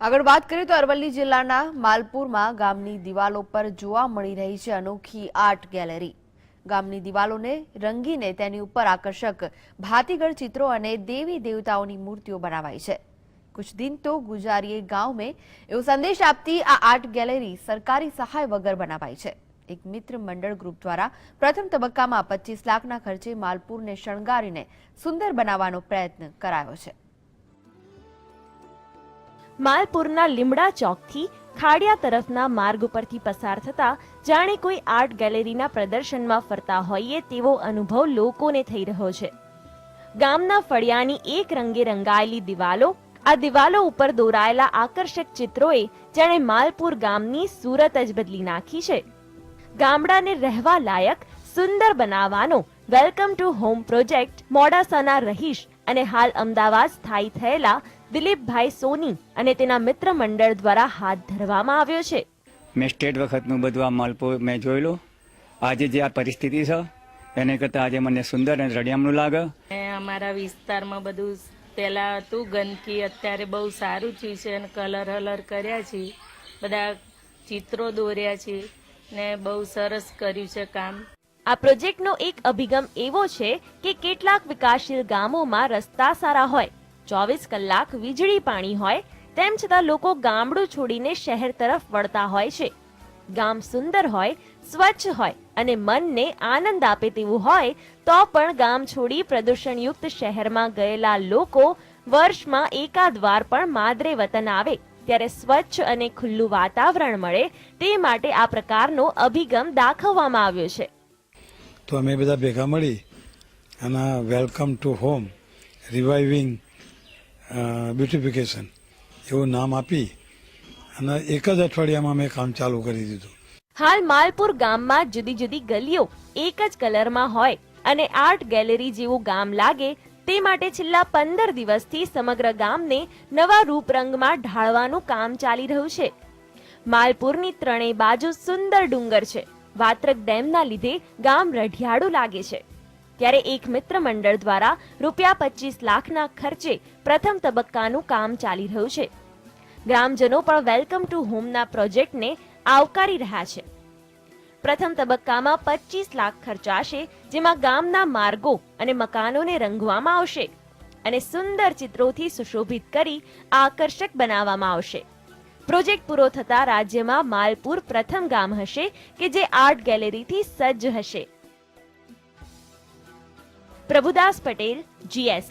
આગળ વાત કરીએ તો અરવલ્લી જિલ્લાના માલપુરમાં ગામની દિવાલો પર જોવા મળી રહી છે અનોખી આર્ટ ગેલેરી. ગામની દિવાલોને રંગીને તેની ઉપર આકર્ષક ભાતીગળ ચિત્રો અને દેવી દેવતાઓની મૂર્તિઓ બનાવાઈ છે. કુછ દિન તો ગુજારીએ ગાંવ મેં એવો સંદેશ આપતી આ આર્ટ ગેલેરી સરકારી સહાય વગર બનાવાઈ છે. એક મિત્ર મંડળ ગ્રુપ દ્વારા પ્રથમ તબક્કામાં પચીસ લાખના ખર્ચે માલપુરને શણગારીને સુંદર બનાવવાનો પ્રયત્ન કરાયો છે. માલપુરના લીમડા ચોકથી ખાડિયા તરફના માર્ગ ઉપરથી પસાર થતા જાણે કોઈ આર્ટ ગેલેરીના પ્રદર્શનમાં ફરતા હોઈએ તેવો અનુભવ લોકોને થઈ રહ્યો છે. ગામના ફળિયાની એક રંગે રંગાયેલી દિવાલો, આ દિવાલો ઉપર દોરાયેલા આકર્ષક ચિત્રોએ જાણે માલપુર ગામની સુરત જ બદલી નાખી છે. ગામડાને રહેવા લાયક, સુંદર બનાવવાનો વેલકમ ટુ હોમ પ્રોજેક્ટ મોડાસાના રહીશ અને હાલ અમદાવાદ સ્થાયી થયેલા દિલીપભાઈ સોની અને તેના મિત્ર મંડળ દ્વારા હાથ ધરવામાં આવ્યો છે. મેં સ્ટેટ વખતનું બધું આ માલપો મેં જોયેલું. આજે જે આ પરિસ્થિતિ છે એને કરતાં આજે મને સુંદર અને રડિયામણું લાગે. અમારા વિસ્તારમાં બધું પહેલાં હતું ગંદકી અત્યારે બહુ સારું થયું છે અને કલર હલર કર્યા છે. બધા ચિત્રો દોર્યા છે ને બહુ સરસ કર્યું છે કામ. આ પ્રોજેક્ટનો એક અભિગમ એવો છે કે કેટલાક વિકાસશીલ ગામોમાં રસ્તા સારા હોય, ચોવીસ કલાક વીજળી પાણી હોય, તેમ છતાં લોકો ગામડું છોડીને શહેર તરફ વળતા હોય છે. ગામ સુંદર હોય, સ્વચ્છ હોય અને મનને આનંદ આપે તેવું હોય, તો પણ ગામ છોડી પ્રદૂષણયુક્ત શહેરમાં ગયેલા લોકો વર્ષમાં એકાદ વાર પણ માદરે વતન આવે. ત્યારે સ્વચ્છ અને ખુલ્લું વાતાવરણ મળે, તે માટે આ પ્રકારનો અભિગમ દાખવવામાં આવ્યો છે. તો અમે બધા ભેગા મળી અને welcome to home reviving beautification એવું નામ આપી અને એક જ અઠવાડિયામાં અમે કામ ચાલુ કરી દીધું. હાલ માલપુર ગામમાં જુદી જુદી ગલીઓ એક જ કલરમાં હોય અને આર્ટ ગેલેરી જેવું ગામ લાગે તે માટે છેલ્લા પંદર દિવસથી સમગ્ર ગામને નવા રૂપરંગમાં ઢાળવાનું કામ ચાલી રહ્યું છે. માલપુરની ત્રણેય બાજુ સુંદર ડુંગર છે. વાત્રક ડેમના લીધે ગામ રઢિયાળું લાગે છે. ત્યારે એક મિત્ર મંડળ દ્વારા રૂપિયા પચીસ લાખના ખર્ચે પ્રથમ તબક્કાનું કામ ચાલી રહ્યું છે. ગ્રામજનો પણ વેલકમ ટુ હોમના પ્રોજેક્ટને આવકારી રહ્યા છે. પ્રથમ તબક્કામાં પચીસ લાખ ખર્ચાશે, જેમાં ગામના માર્ગો અને મકાનોને રંગવામાં આવશે અને સુંદર ચિત્રોથી સુશોભિત કરી આકર્ષક બનાવવામાં આવશે. પ્રોજેક્ટ પૂરો થતા રાજ્યમાં માલપુર પ્રથમ ગામ હશે કે જે આર્ટ ગેલેરીથી સજ્જ હશે. પ્રભુદાસ પટેલ જીએસ